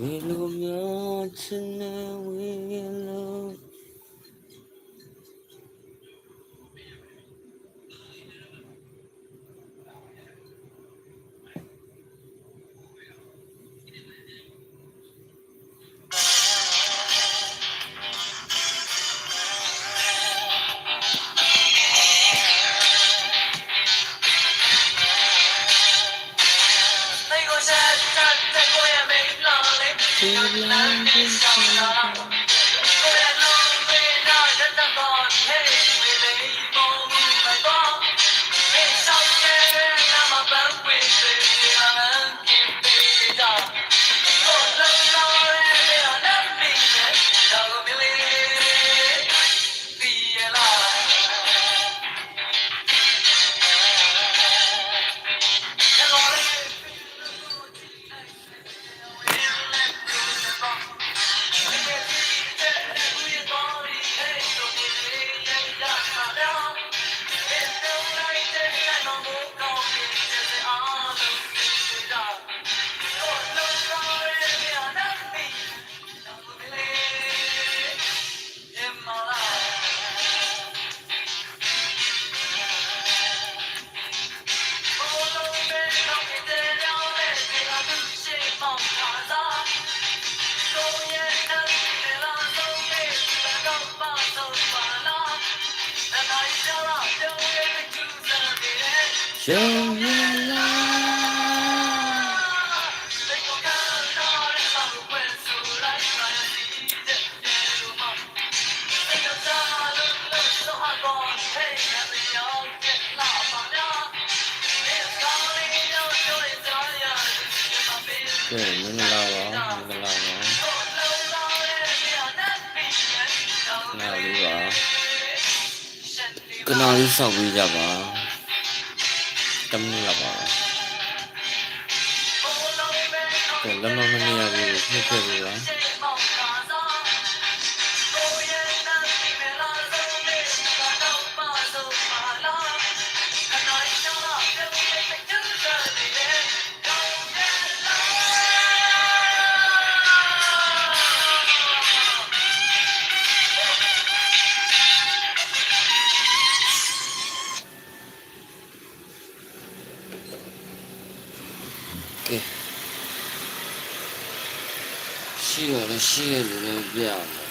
များချင်နေဝေလို那 ရုံရလာကဲမင်္ဂလာပါမင်္ဂလာပါနားလေးပါကနာလေးဆောက်ပေးကြပါ တမင်းလာပါကဲလက်မမနေရဘူးနှိမ့်ခဲ့ပြီပါ ရှိရလဲရှိရလို့လည်းပြရမယ်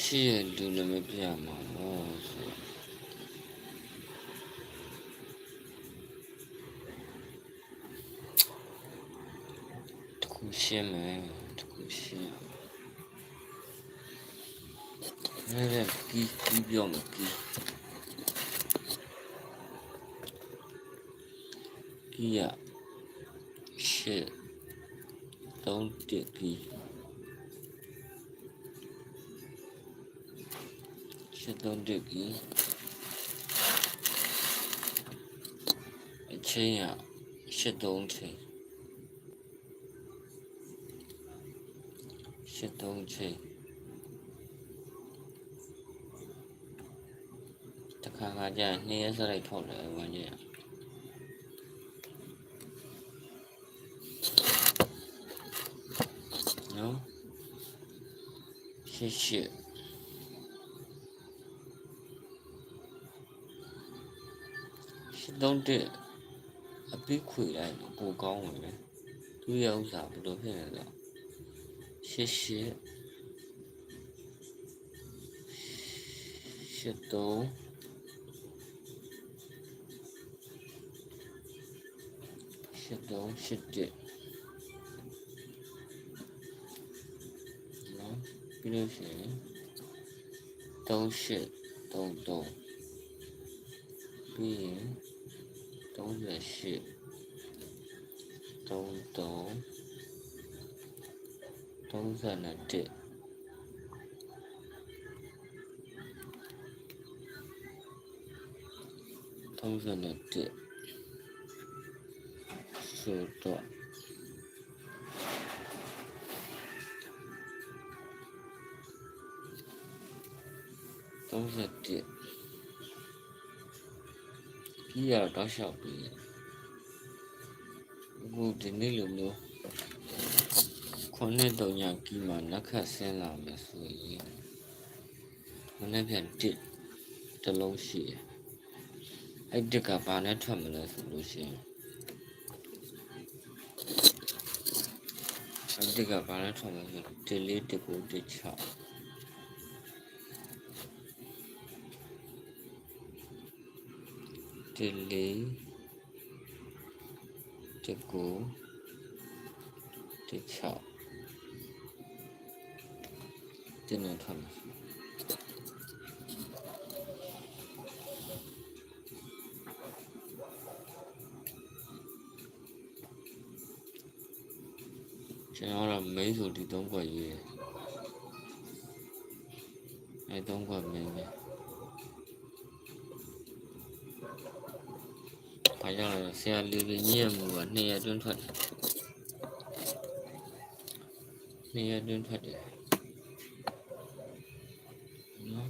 ရှိရလို့လည်းမပြရမှာဟောဆိုတခုရှင်းမယ်တခုရှင်းရမယ်ကီကီပြောမယ်ကီကြီးရ ရှစ်သုံးတစ်ကြီးရှစ်သုံးတစ်ကြီးအချင်းရရှစ်သုံးချိန်ရှစ်သုံးချိန်တခါခါကျရင်နှစ်ရက်စလိုက်ထောက်တယ်ဝမ်းကျင် နော် ရှစ်ရှစ်ရှစ်သုံးတဲ့အပိခွေလိုက်လို့ပိုကောင်းဝင်ပဲသူရဲ့ဥစ္စာဘယ်လိုဖြစ် လဲဆိုတော့ရှစ်ရှစ်ရှစ်သုံးရှစ်သုံးရှစ်တစ်နော်ပြီးလို့ရှိရင် 38 33ပြီးရင်38 33 31 31ဆိုတော့31ကြီးရတော့ရှောက်ပြီးအခုဒီနေ့လိုမျိုးခုနှစ်တုံညာကြီးမှာလက်ခတ်ဆင်းလာမယ်ဆိုရင်မနေ့ပြန်တစ်တစ်လုံးရှိတယ်အဲ့တစ်ကဘာနဲ့ထွက်မလဲဆိုလို့ရှိရင်အဲ့တစ်ကဘာနဲ့ထွက်မလဲဆိုတစ်လေးတစ်ကိုတစ်ချောက်တစ်လေးတစ်ကိုတစ်ချောက်တင်း နဲ့ထွက်မယ်ကျွန်တော်ကတော့ main ဆိုဒီ၃ခွက်ရွေးတယ်အဲ ဘာကြောင့်လဲဆရာလေးလေးညည့်ရမှုက2ရက်အတွင်းထွက်တယ်2ရက်အတွင်းထွက်တယ်နော်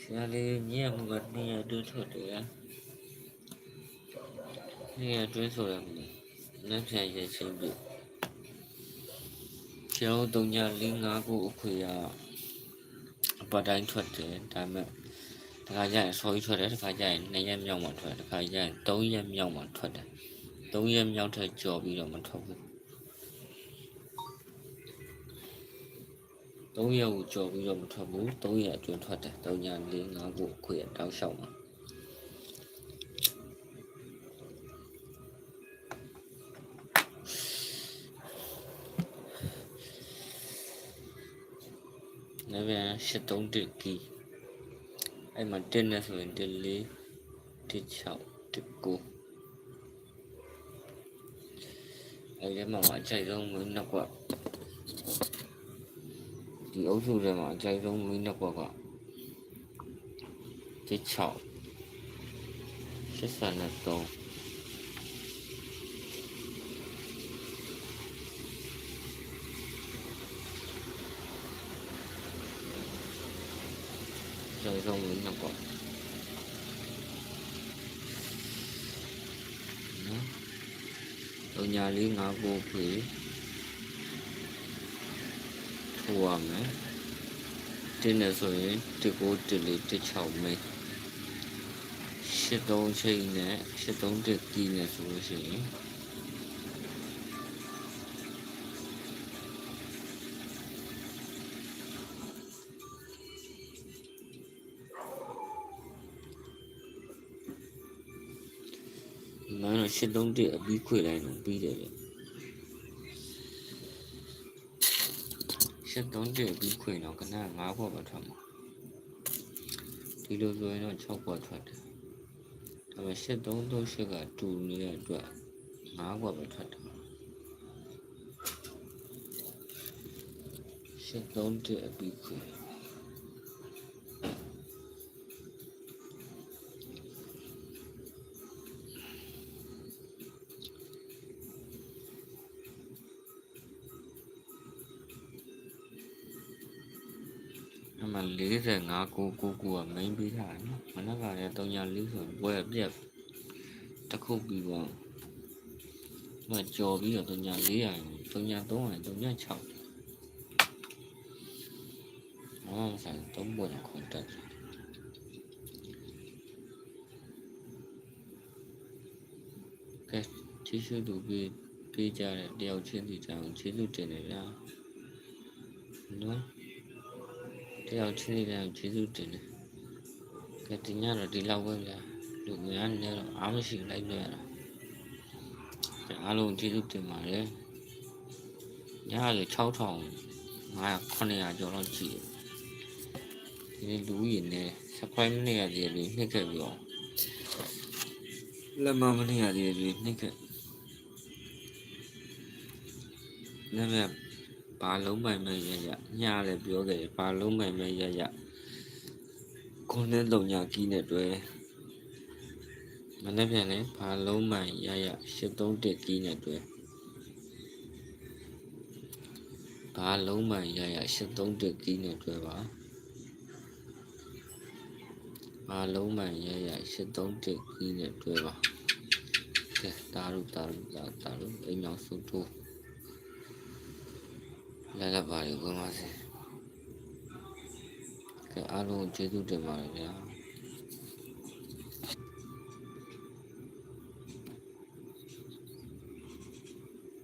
ဆရာလေးညည့်ရမှုက2ရက်အတွင်းထွက်တယ်နေရတွင်းဆိုရမလို့လက်ဖြန်ရချင်းပြီကျောင်းတုံညာ၄၅ခုအခွေရအပတ်တိုင်းထွက်တယ်ဒါပေမဲ့ တခါကျရင်ဆော်ကြီးထွက်တယ်တခါကျရင်၂ရက်မြောက်မှထွက်တယ်တခါကျရင်၃ရက်မြောက်မှထွက်တယ်၃ရက်မြောက်ထက်ကြော်ပြီးတော့မထွက်ဘူး၃ရက်ကိုကြော်ပြီးတော့မထွက်ဘူး၃ရက်အတွင်းထွက်တယ်တုံညာ၄၅ခုအခွေရတောက်လျှောက်မှာလည်းပြန်83တ စ်ကီအဲ့မှာတင်းနေဆိုရင်1 4 1 6 1 9အဲ့ဒီမှာအကြိုက်ဆုံးမင်းနှစ်ကွက်ဒီအုပ်စုထဲမှာအ ကြိုက်ဆုံးမင်းနှစ်ကွက်က1 6 83 rồi xong mình nằm quả ở nhà lý ngã vô quỷ thua mẹ trên là rồi từ cô từ lý từ chậu mày sẽ đông chơi nè sẽ đông được gì nè rồi gì မင်း ရှစ်လုံးတစ်အပြီးခွေလိုက်တော့ပြီးတယ်လေရှစ်လုံးတစ်အပြီးခွေတော့ခဏ၅ဘွက်ပဲထွက်မှာဒီလိုဆိုရင်တော့6ဘွက်ထွက်တယ်ဒါပေမဲ့ရှစ်သုံးသုံးရှစ်ကတူနေတဲ့အတွက်၅ဘွက်ပဲထွက်တယ်ရှစ်သုံးတစ်အပြီးခွေ အမှ45ကိုကိုကိုက main ပေးထားတယ်နော်မနက်ကလည်း304ဆိုဘွဲပြက်တစ်ခုပြီးတော့မကြော်ပြီးတော့304ရ303ရ306အော်ဆိုင်3ဘွဲခွန်တက်ကဲကျေးဇူးတူပေးပေးကြတဲ့တယောက်ချင်းစီတောင်ကျေးဇူး တင်နေလားနော်တယောက်ချင်းလေးလည်းကျေးဇူးတင်တယ်။ကဲဒီညတော့ဒီလောက်ပဲဗျာ။လူများနေတော့အားမရှိလိုက်နေရတာ။အားလုံးကျေးဇူးတင်ပါတယ်။ညရ6000 900ကျော်တော့ကြည့်တယ်။ဒီနေ့လူကြီးနေ subscribe မနေရသေးတယ်နှိမ့်ခဲ့ပြီးတော့လက်မမနေရသေးတယ်နှိမ့်ခဲ့။လည်းပဲ ဘာလုံးပိုင်မဲ့ရရညလည်းပြောခဲ့တယ်ဘာလုံးပိုင်မဲ့ရရခုနှစ်လုံးညာကြီးနဲ့တွဲမနေ့ပြန်လဲဘာလုံးမှန်ရရ831ကီးနဲ့တွေ့ဘာလုံးမှန်ရရ831ကီးနဲ့တွေ့ပါဘာလုံးမှန်ရရ831ကီးနဲ့တွေ့ပါကဲတာရုတာရုတာတာရုအိမ်အောင်စုထိုး လည်းလည်းပါရဝင်ပါစေကဲအားလုံးကျေးဇူးတင်ပါတယ်ဗျာ